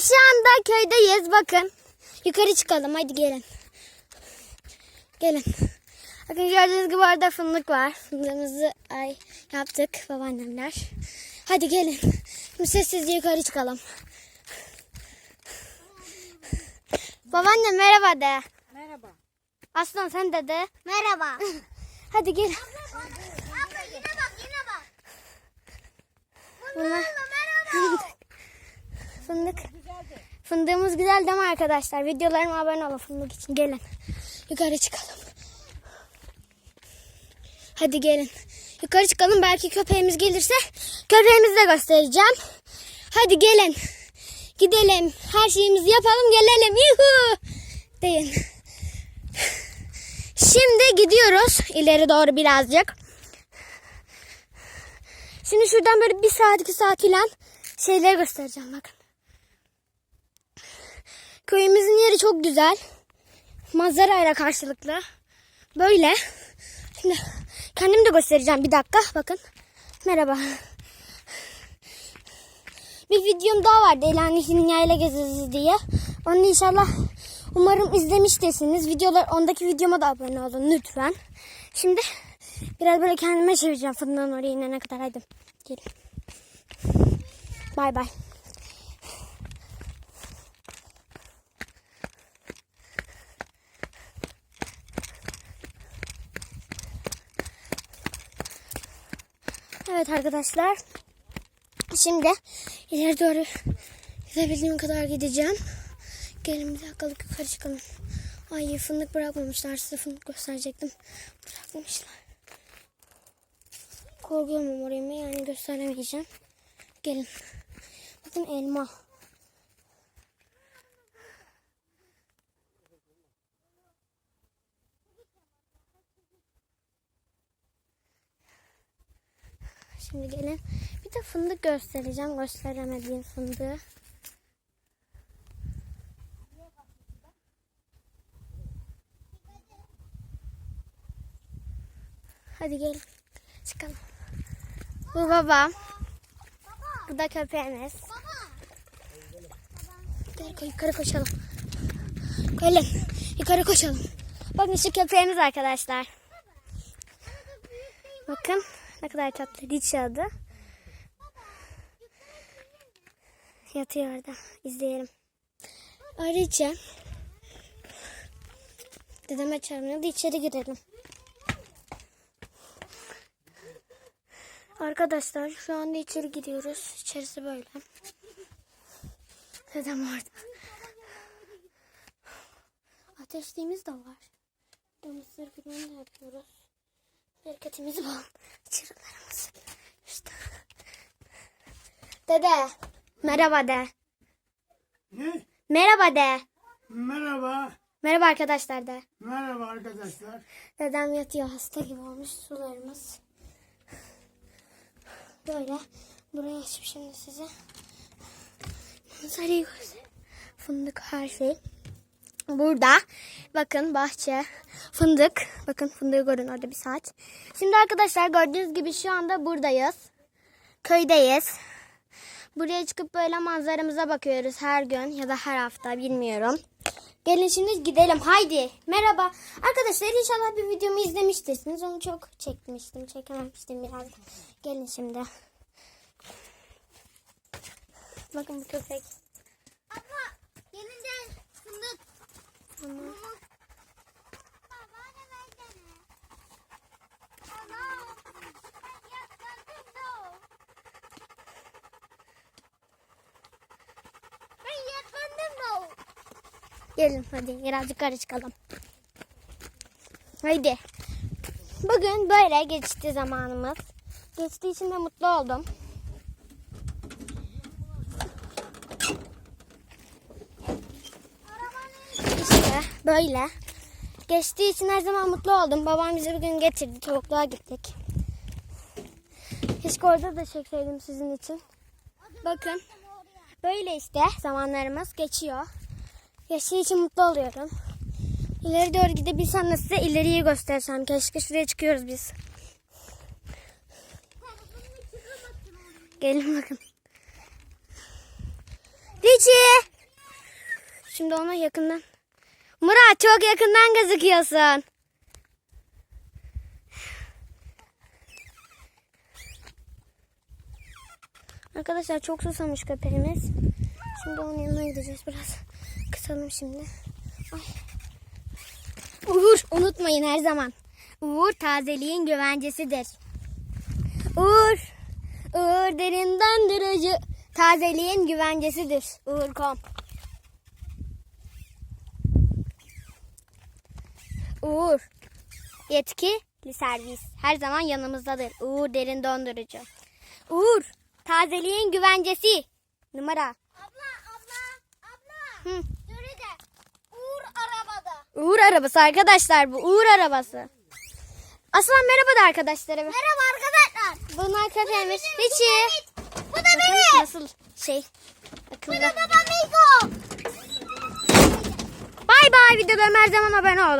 şu anda köydeyiz bakın. Yukarı çıkalım hadi gelin. Gelin. Bakın gördüğünüz gibi orada fındık var. Fındığımızı ay yaptık babaannemler. Hadi gelin. Şimdi sessizce yukarı çıkalım. Babaanne merhaba de. Merhaba. Aslan sen de de. Merhaba. Hadi gel. Abla yine bak yine bak. Bunlar Merhaba. Fındık. Fındığımız güzel değil mi arkadaşlar? Videolarıma abone olun fındık için. Gelin. Yukarı çıkalım. Hadi gelin. Yukarı çıkalım. Belki köpeğimiz gelirse köpeğimizi de göstereceğim. Hadi gelin. Gidelim. Her şeyimizi yapalım gelelim. Yuhu. Deyin. Şimdi gidiyoruz. ileri doğru birazcık. Şimdi şuradan böyle bir saat iki saat falan şeyleri göstereceğim bakın. Köyümüzün yeri çok güzel. Manzarayla karşılıklı. Böyle. Şimdi kendim de göstereceğim bir dakika. Bakın. Merhaba. Bir videom daha vardı Elanih'in yayla gezisi diye. Onu inşallah umarım izlemiştirsiniz. Videolar ondaki videoma da abone olun lütfen. Şimdi biraz böyle kendime çevireceğim fındığın oraya inene kadar. Hadi gelin. Bay bay. Evet arkadaşlar. Şimdi ileri doğru gidebildiğim kadar gideceğim. Gelin bir dakikalık yukarı çıkalım. Ay fındık bırakmamışlar. Size fındık gösterecektim. Bırakmamışlar. Korkuyorum oraya mı yani gösteremeyeceğim. Gelin. Bakın elma. Şimdi gelin. Bir de fındık göstereceğim. Gösteremediğim fındığı. Hadi gelin. Çıkalım. Bu baba. Bu da köpeğimiz. Gel koy, yukarı koşalım. Gelin. Yukarı koşalım. Bakın şu köpeğimiz arkadaşlar. Bakın ne kadar tatlı. Hiç adı. Yatıyor orada. İzleyelim. Arayacağım. Dedeme çağırmıyor da içeri girelim. Arkadaşlar şu anda içeri gidiyoruz. İçerisi böyle. Dedem orada. Ateşliğimiz de var. Mısır birini de yapıyoruz. Bereketimiz bol. Çırıklarımız. İşte. Dede. Merhaba de. Ne? Merhaba de. Merhaba. Merhaba arkadaşlar de. Merhaba arkadaşlar. Dedem yatıyor hasta gibi olmuş sularımız. Böyle. Buraya açıp şimdi size manzarayı göstereyim. Fındık her şey. Burada bakın bahçe fındık. Bakın fındığı görün orada bir saat. Şimdi arkadaşlar gördüğünüz gibi şu anda buradayız. Köydeyiz. Buraya çıkıp böyle manzaramıza bakıyoruz her gün ya da her hafta bilmiyorum. Gelin şimdi gidelim. Haydi. Merhaba. Arkadaşlar inşallah bir videomu izlemiştirsiniz. Onu çok çekmiştim. Çekememiştim biraz. Gelin şimdi. Bakın bu köpek. Abla yeniden fındık. Tamam. Gelin hadi birazcık yukarı çıkalım. Haydi. Bugün böyle geçti zamanımız. Geçtiği için de mutlu oldum. İşte böyle. Geçtiği için her zaman mutlu oldum. Babam bizi bugün getirdi. Tavukluğa gittik. Keşke orada da çekseydim sizin için. Bakın. Böyle işte zamanlarımız geçiyor. Geçtiği için mutlu oluyorum. İleri doğru gidebilsem de size ileriyi göstersem. Keşke şuraya çıkıyoruz biz. Gelin bakın. Lici. Şimdi ona yakından. Murat çok yakından gözüküyorsun. Arkadaşlar çok susamış köpeğimiz. Şimdi onun yanına gideceğiz biraz. Kısalım şimdi. Ay. Uğur unutmayın her zaman. Uğur tazeliğin güvencesidir. Uğur. Uğur derin döndürücü. Tazeliğin güvencesidir. Uğur.com Uğur. Yetkili servis. Her zaman yanımızdadır. Uğur derin dondurucu. Uğur. Tazeliğin güvencesi. Numara. Abla abla abla. Hı. Arabada. Uğur arabası arkadaşlar bu. Uğur arabası. Aslan merhaba da arkadaşlara. Merhaba arkadaşlar. Bunlar köpeğimiz. Bu Hiçi. da benim. Bu da benim. nasıl şey. Akıllı. Bu da babam Ego. Bay bay videolarıma her zaman abone olun.